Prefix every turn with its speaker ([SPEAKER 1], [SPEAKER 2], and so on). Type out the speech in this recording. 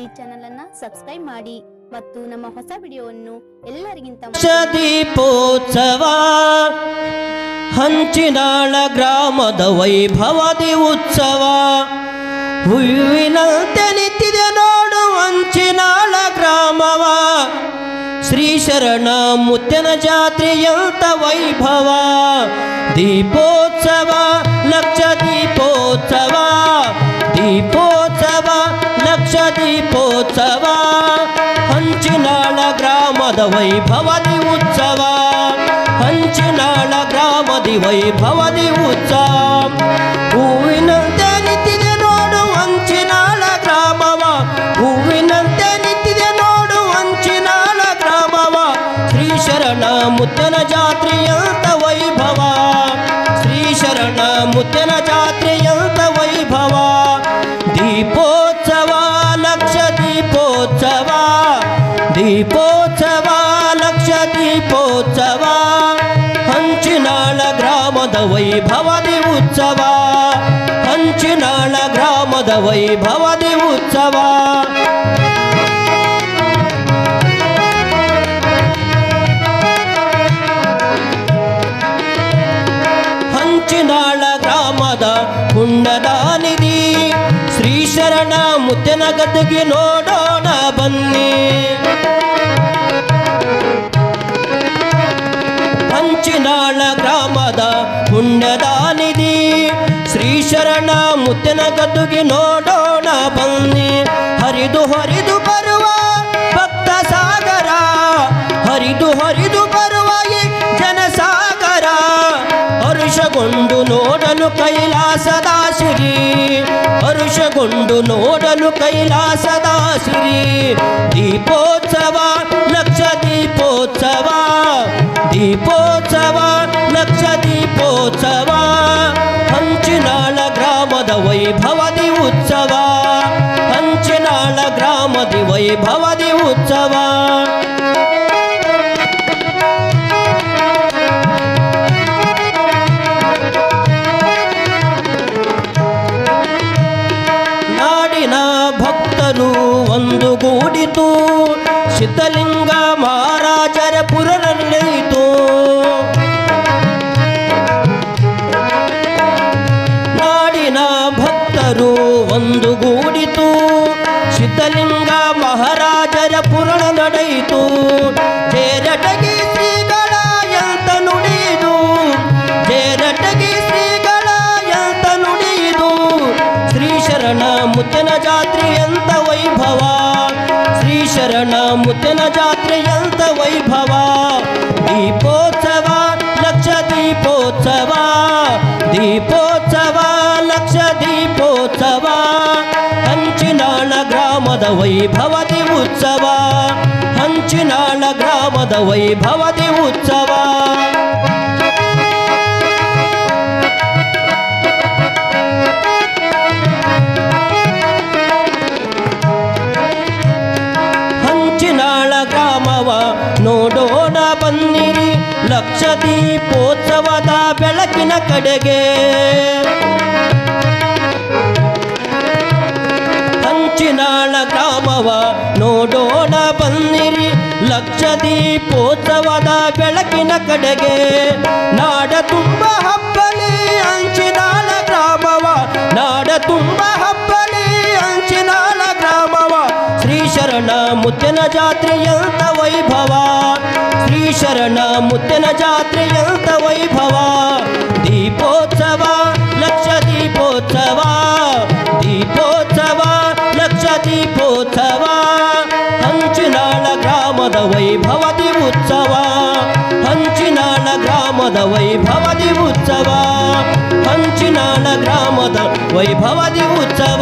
[SPEAKER 1] ಈ ಚಾನೆಲ್ ಅನ್ನ ಸಬ್ಸ್ಕ್ರೈಬ್ ಮಾಡಿ ಮತ್ತು ನಮ್ಮ ಹೊಸ ವಿಡಿಯೋವನ್ನು ಎಲ್ಲರಿಗಿಂತ
[SPEAKER 2] ದೀಪೋತ್ಸವ ಹಂಚಿನಾಳ ಗ್ರಾಮದ ವೈಭವದಿ ಉತ್ಸವ. ಹೂವಿನಂತೆ ನಿಂತಿದೆ ನೋಡು ಹಂಚಿನಾಳ ಗ್ರಾಮವ. ಶ್ರೀ ಶರಣ ಮುತ್ತನ ಜಾತ್ರೆಯಂತ ವೈಭವ. ದೀಪೋತ್ಸವ, ಲಕ್ಷ ದೀಪೋತ್ಸವ. ಲಕ್ಷ ದೀಪೋತ್ಸವ ಹಂಚಿನಾಳ ಗ್ರಾಮದ ವೈಭವದಿ ಉತ್ಸವ ಹಂಚಿನಾಳ ಗ್ರಾಮದಿ ವೈಭವದಿ ಉತ್ಸವ ಹೂವಿನಂತೆ ನಿಂತಿದೆ ನೋಡು ಹಂಚಿನಾಳ ಗ್ರಾಮವ ಹೂವಿನಂತೆ ನಿಂತಿದೆ ನೋಡು ಹಂಚಿನಾಳ ಗ್ರಾಮವ ಶ್ರೀ ಶರಣ ಮುತ್ತನ ಜಾತ್ರೆಯಂತ ವೈಭವ ಶ್ರೀ ಶರಣ ಮುತ್ತನ ಜಾತ್ರೆಯಂತ ದೀಪೋತ್ಸವ ಲಕ್ಷ ದೀಪೋತ್ಸವ ಹಂಚಿನಾಳ ಗ್ರಾಮದ ವೈಭವದಿ ಉತ್ಸವ ಹಂಚಿನಾಳ ಗ್ರಾಮದ ವೈಭವದಿ ಉತ್ಸವ ಹಂಚಿನಾಳ ಗ್ರಾಮದ ಪುಣ್ಯದಾನಿಧಿ ಶ್ರೀ ಶರಣ ಮುತ್ತನ ಗದ್ದೆಗೆ ನೋಡೋಣ ಬನ್ನಿ ಶರಣ ಮುತ್ತನ ಗದ್ದುಗೆ ನೋಡೋಣ ಬನ್ನಿ ಹರಿದು ಹರಿದು ಬರುವ ಭಕ್ತ ಸಾಗರ ಹರಿದು ಹರಿದು ಬರುವ ಈ ಜನಸಾಗರ ಹರುಷಗೊಂಡು ನೋಡಲು ಕೈಲಾಸದ ಸಿರಿ ಹರುಷಗೊಂಡು ನೋಡಲು ಕೈಲಾಸದ ಸಿರಿ ದೀಪೋತ್ಸವ ಲಕ್ಷ ದೀಪೋತ್ಸವ ದೀಪೋತ್ಸವ ಲಕ್ಷ ದೀಪೋತ್ಸವ ಗ್ರಾಮದಿ ವೈಭವದಿ ಉತ್ಸವ. ನಾಡಿನ ಭಕ್ತರು ಒಂದು ಗೂಡಿತು. ಸಿದ್ಧಲಿಂಗ ಮಹಾರಾಜರ ಪುರನಲ್ಲಿತು ನಾಡಿನ ಭಕ್ತರು ಒಂದು ಗೂಡಿತು. ಸಿದ್ಧಲಿಂಗ ಮಹಾರಾಜರ ಪುರಾಣ ನಡೆಯಿತು ಜೇರಟಗಿ ಶ್ರೀಗಳ ಎಂತ ನುಡಿದು ಜೇರಟಗಿ ಶ್ರೀಗಳ ಎಂತ ನುಡಿದು ಶ್ರೀ ಶರಣ ಮುತ್ತನ ಜಾತ್ರೆ ಎಂತ ವೈಭವ ಶ್ರೀ ಶರಣ ಮುತ್ತನ ಜಾತ್ರೆ ಎಂತ ವೈಭವ ದೀಪೋತ್ಸವ ಲಕ್ಷ ದೀಪೋತ್ಸವ ದೀಪೋತ್ಸವ ಗ್ರಾಮದ ವೈಭವದಿ ಉತ್ಸವ. ಹಂಚಿನಾಳ ಗ್ರಾಮದ ವೈಭವದಿ ಉತ್ಸವ. ಹಂಚಿನಾಳ ಗ್ರಾಮವ ನೋಡೋಣ ಬನ್ನಿರಿ ಲಕ್ಷ ದೀಪೋತ್ಸವದ ಬೆಳಕಿನ ಕಡೆಗೆ. ದೀಪೋತ್ಸವದ ಬೆಳಕಿನ ಕಡೆಗೆ ನಾಡ ತುಂಬ ಹಬ್ಬಲಿ ಅಂಚಿನಾಲ ಗ್ರಾಮವ, ನಾಡ ತುಂಬ ಹಬ್ಬಲಿ ಅಂಚಿನಾಲ ಗ್ರಾಮವ. ಶ್ರೀ ಶರಣ ಮುತ್ತನ ಜಾತ್ರೆಯಂತ ವೈಭವ? ಶ್ರೀ ಶರಣ ಮುತ್ತನ ಜಾತ್ರೆಯಂತ ವೈಭವ? ದೀಪೋತ್ಸವ, ಲಕ್ಷ ದೀಪೋತ್ಸವ ದೀಪೋತ್ಸವ ವೈಭವದಿ ಉತ್ಸವ ಹಂಚಿನಾಳ ಗ್ರಾಮದ ವೈಭವದಿ ಉತ್ಸವ